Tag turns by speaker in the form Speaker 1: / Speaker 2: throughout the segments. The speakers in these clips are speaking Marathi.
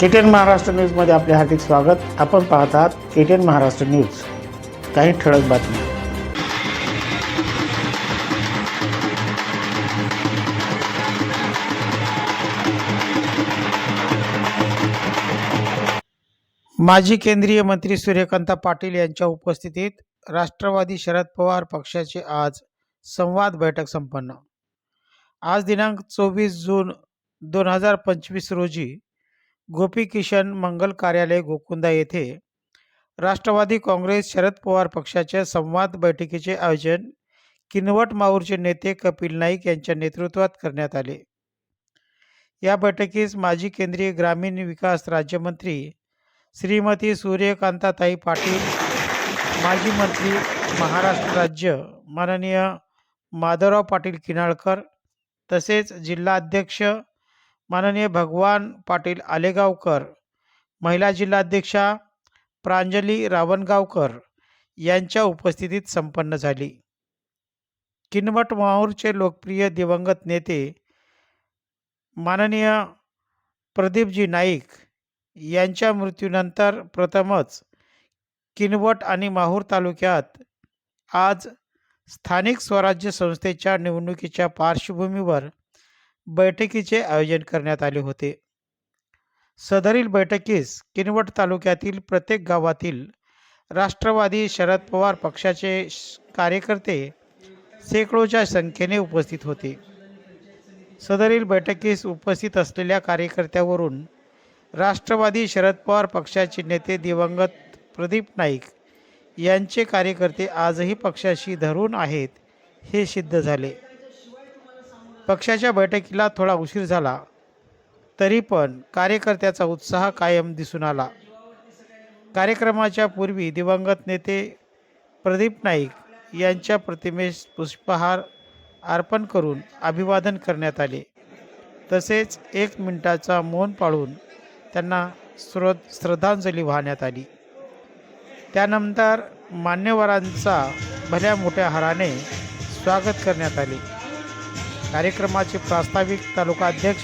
Speaker 1: केटीएन महाराष्ट्र न्यूजमध्ये आपले हार्दिक स्वागत. आपण पाहत आहात केटीएन महाराष्ट्र न्यूज. काही ठळक बातमी माजी केंद्रीय मंत्री सूर्यकांता पाटील यांच्या उपस्थितीत राष्ट्रवादी शरद पवार पक्षाचे आज संवाद बैठक संपन्न. आज दिनांक चोवीस जून दोन हजार पंचवीस रोजी गोपी किशन मंगल कार्यालय गोकुंदा येथे राष्ट्रवादी काँग्रेस शरद पवार पक्षाच्या संवाद बैठकीचे आयोजन किनवट माऊरचे नेते कपिल नाईक यांच्या नेतृत्वात करण्यात आले. या बैठकीस माजी केंद्रीय ग्रामीण विकास राज्यमंत्री श्रीमती सूर्यकांताताई पाटील माजी मंत्री महाराष्ट्र राज्य माननीय माधवराव पाटील किनाळकर तसेच जिल्हाध्यक्ष माननीय भगवान पाटील आलेगावकर महिला जिल्हाध्यक्षा प्रांजली रावणगावकर यांच्या उपस्थितीत संपन्न झाली. किनवट माहूरचे लोकप्रिय दिवंगत नेते माननीय प्रदीपजी नाईक यांच्या मृत्यूनंतर प्रथमच किनवट आणि माहूर तालुक्यात आज स्थानिक स्वराज्य संस्थेच्या निवडणुकीच्या पार्श्वभूमीवर बैठकीचे आयोजन करण्यात आले होते. सदरील बैठकीस किनवट तालुक्यातील प्रत्येक गावातील राष्ट्रवादी शरद पवार पक्षाचे श- कार्यकर्ते शेकडोच्या संख्येने उपस्थित होते. सदरील बैठकीस उपस्थित असलेल्या कार्यकर्त्यावरून राष्ट्रवादी शरद पवार पक्षाचे नेते दिवंगत प्रदीप नाईक यांचे कार्यकर्ते आजही पक्षाशी धरून आहेत हे सिद्ध झाले. पक्षाच्या बैठकीला थोडा उशीर झाला. तरी पण कार्यकर्त्याचा उत्साह कायम दिसून आला. कार्यक्रमाच्या पूर्वी दिवंगत नेते प्रदीप नाईक यांच्या प्रतिमेस पुष्पहार अर्पण करून अभिवादन करण्यात आले. तसेच एक मिनिटाचा मौन पाळून त्यांना स्रो श्रद्धांजली वाहण्यात आली. त्यानंतर मान्यवरांचा भल्या मोठ्या हाराने स्वागत करण्यात आले. कार्यक्रमाचे प्रास्ताविक तालुका अध्यक्ष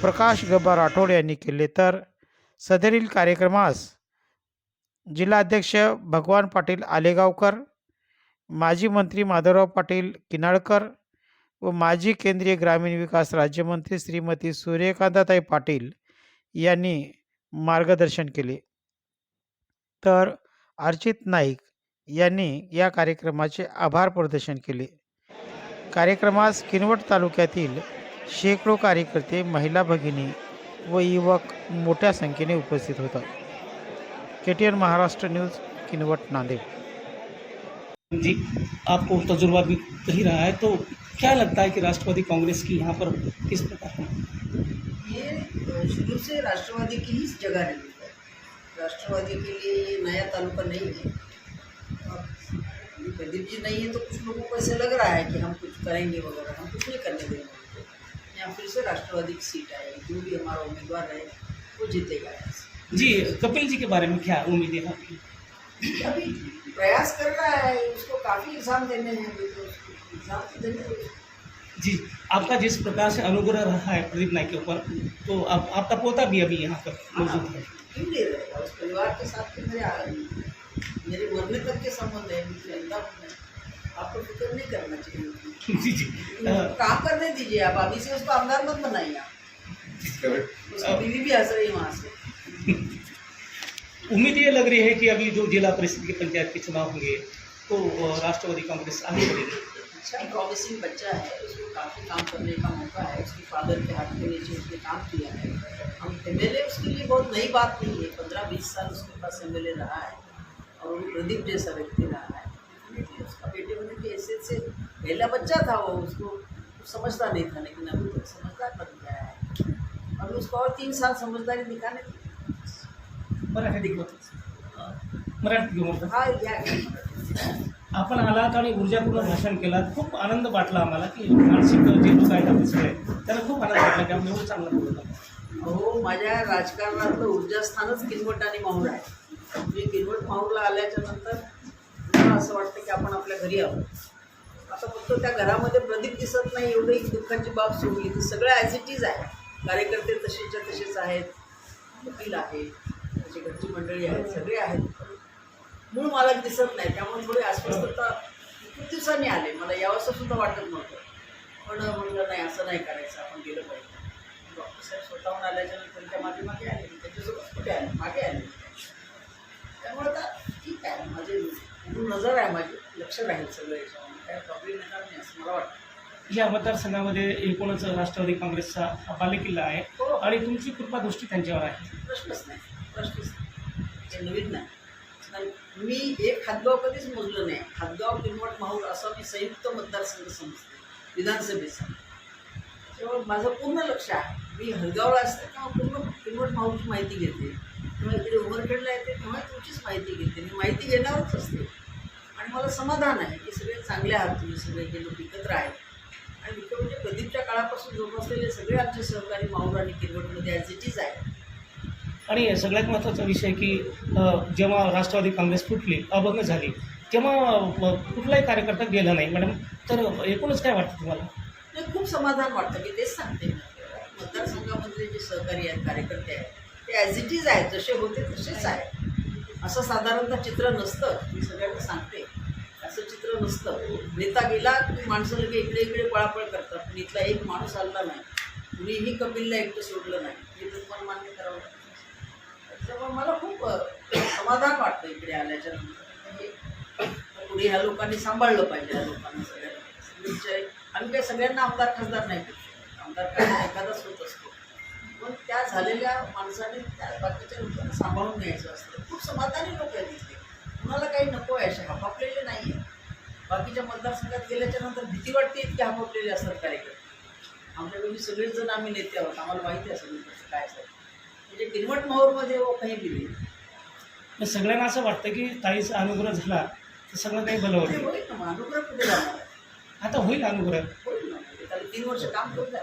Speaker 1: प्रकाश गब्बा राठोड यांनी केले तर सदरील कार्यक्रमास जिल्हाध्यक्ष भगवान पाटील आलेगावकर माजी मंत्री माधवराव पाटील किनाळकर व माजी केंद्रीय ग्रामीण विकास राज्यमंत्री श्रीमती सूर्यकांताताई पाटील यांनी मार्गदर्शन केले. तर अर्चित नाईक यांनी या कार्यक्रमाचे आभार प्रदर्शन केले. कार्यक्रमास किनवट तालुक्यातील शेकडो कार्यकर्ते महिला भगिनी व युवक मोठ्या संख्येने उपस्थित होतात. K T N Maharashtra news Kinwat Nanded.
Speaker 2: जी आपको तजुर्बा भी कही रहा है तो क्या लगता है कि राष्ट्रवादी कांग्रेस की यहाँ पर किस प्रकार
Speaker 3: ये शुरू से राष्ट्रवादी की ही जगह रही है। राष्ट्रवादी के लिए ये नया तालुका नहीं है। प्रदीप जी नहीं है तो कुछ लोगों को ऐसे लग रहा है कि हम कुछ करेंगे वगैरह हम कुछ नहीं करने देंगे। यहाँ फिर से राष्ट्रवादी की सीट आएगी जो भी हमारा उम्मीदवार है वो जीतेगा
Speaker 2: जी कपिल जी के बारे में क्या उम्मीद है आपकी?
Speaker 3: अभी प्रयास कर रहा है उसको काफ़ी एग्ज़ाम देने हैं एग्ज़ाम तो देने
Speaker 2: जी आपका जिस प्रकार से अनुग्रह रहा है प्रदीप नाइक के ऊपर तो आप आपका पोता भी अभी यहाँ पर मौजूद है।
Speaker 3: क्यों नहीं रहेगा उस परिवार के साथ तो मेरे आ- मेरे मरने तक के संबंध है मुझे आपको फ़िक्र नहीं करना चाहिए
Speaker 2: जी जी।
Speaker 3: काम करने दीजिए आप अभी से उसको आमदार मत बनाइए आप। बीवी भी हंस रही है वहाँ से।
Speaker 2: उम्मीद ये लग रही है कि अभी जो जिला परिषद के पंचायत के चुनाव होंगे तो राष्ट्रवादी कांग्रेस आगे बढ़ेगी।
Speaker 3: अच्छा प्रॉमिसिंग बच्चा है उसको काफ़ी काम करने का मौका है उसके फादर के हाथ के नीचे उसने काम किया है। हम एम उसके लिए बहुत नई बात नहीं है पंद्रह बीस साल उसके पास एम रहा है। और प्रदीप जैसा व्यक्ति रहा है। उसका बेटे होने की हैसियत से पहला बच्चा था वो उसको समझता नहीं था लेकिन अभी तक समझदार बन गया है। अभी उसको और तीन साल समझदारी दिखाने।
Speaker 2: मराठी मराठी घेऊन
Speaker 3: हा या।
Speaker 2: आपण आलात आणि ऊर्जापूर्ण भाषण केलात. खूप आनंद वाटला आम्हाला की मानसिक जे लोक आहेत आपले सगळे त्यांना खूप आनंद वाटला की आपण एवढं चांगलं बोलतो
Speaker 3: अहो माझ्या राजकारणातलं ऊर्जास्थानच किनवट आणि माहूर आहे. म्हणजे किनवट माहूरला आल्याच्यानंतर मला असं वाटतं की आपण आपल्या घरी आहोत. आता फक्त त्या घरामध्ये प्रदीप दिसत नाही एवढी दुःखाची बाब सोडली. ती सगळं ॲज इट इज आहे. कार्यकर्ते तसेच्या तसेच आहेत. वकील आहे त्याची घरची मंडळी आहेत. सगळे आहेत. मूळ मालक दिसत नाही. त्यामुळे थोडी अस्वस्थता खूप दिवसांनी आले. मला यावंसं सुद्धा वाटत नव्हतं. पण म्हणलं नाही असं नाही करायचं. आपण गेलं पाहिजे. डॉक्टर साहेब स्वतःहून आल्याच्यानंतर त्या मागे मागे आले. त्याच्यासोबत कुठे आले? मागे आले. त्यामुळे आता ठीक आहे माझे नजर आहे माझी लक्ष राहील सगळं याच्यामध्ये. काय प्रॉब्लेम येणार नाही असं मला वाटतं.
Speaker 2: या मतदारसंघामध्ये एकूणच राष्ट्रवादी काँग्रेसचा बालेकिल्ला आहे.
Speaker 3: हो.
Speaker 2: आणि तुमची कृपादृष्टी त्यांच्यावर आहे.
Speaker 3: प्रश्नच नाही प्रश्नच नाही. हे नवीन नाही. कारण मी एक हातगाव कधीच मोजलं नाही. हातगाव किनवट माहूर असा मी संयुक्त मतदारसंघ समजते विधानसभेचा. तेव्हा माझं पूर्ण लक्ष आहे. मी हदगावला असते तेव्हा पूर्ण किनवट माहूरची माहिती घेते. तेव्हा इकडे उमरखेडला येते तेव्हा तुमचीच माहिती घेते. मी माहिती घेणारच असते. आणि मला समाधान आहे की सगळे चांगले आहात तुम्ही सगळे हे लोक एकत्र आहेत. आणि मुख्य म्हणजे प्रदीपच्या काळापासून जोपासलेले सगळे आमचे सहकारी माहूर आणि किनवटमध्ये ॲज इट इज आहे
Speaker 2: आणि सगळ्यात महत्त्वाचा विषय की जेव्हा राष्ट्रवादी काँग्रेस फुटली अभंग झाली तेव्हा कुठलाही कार्यकर्ता गेला नाही. मॅडम तर एकूणच काय वाटतं तुम्हाला?
Speaker 3: नाही खूप समाधान वाटतं मी तेच सांगते मतदारसंघामधले जे सहकारी आहेत कार्यकर्ते आहेत ते ॲज इट इज आहेत जसे होते तसेच आहे. असं साधारणतः चित्र नसतं मी सगळ्यांना सांगते. असं चित्र नसतं. नेता गेला की माणसं लगे इकडे इकडे पळापळ करतात. पण इथला एक माणूस आला नाही. कुणीही कपिलला एकटं सोडलं नाही. हे तर तुम्हाला मान्य करावं? लागतं मला खूप समाधान वाटतं इकडे आल्याच्यानंतर. म्हणजे हे पुढे ह्या लोकांनी सांभाळलं पाहिजे ह्या लोकांना सगळ्यांना. आम्ही काही सगळ्यांना आमदार खासदार नाही आमदार खासदार एखादाच होत असतो. पण त्या झालेल्या माणसाने त्या बाकीच्या लोकांना सांभाळून घ्यायचं असतं. खूप समाधानी लोक आहेत तिथले कुणाला काही नको आहे असे हपापलेले नाही आहे बाकीच्या मतदारसंघात गेल्याच्यानंतर भीती वाटते इतके हपापलेले असतात कार्यकर्ते. आमच्याकडे सगळेच जण आम्ही नेते आहोत. आम्हाला माहिती आहे सगळं कसं काय असतं. म्हणजे किनवट माहूरमध्ये वो काही गेले
Speaker 2: तर सगळ्यांना असं वाटतं की ताईचा अनुग्रह झाला तर सगळं काही भलं
Speaker 3: ते
Speaker 2: होईल
Speaker 3: होईल ना मग. अनुग्रह कुठे जाणार? आहे?
Speaker 2: आता होईल अनुग्रह.
Speaker 3: होईल ना. एखादं तीन वर्ष काम करू द्या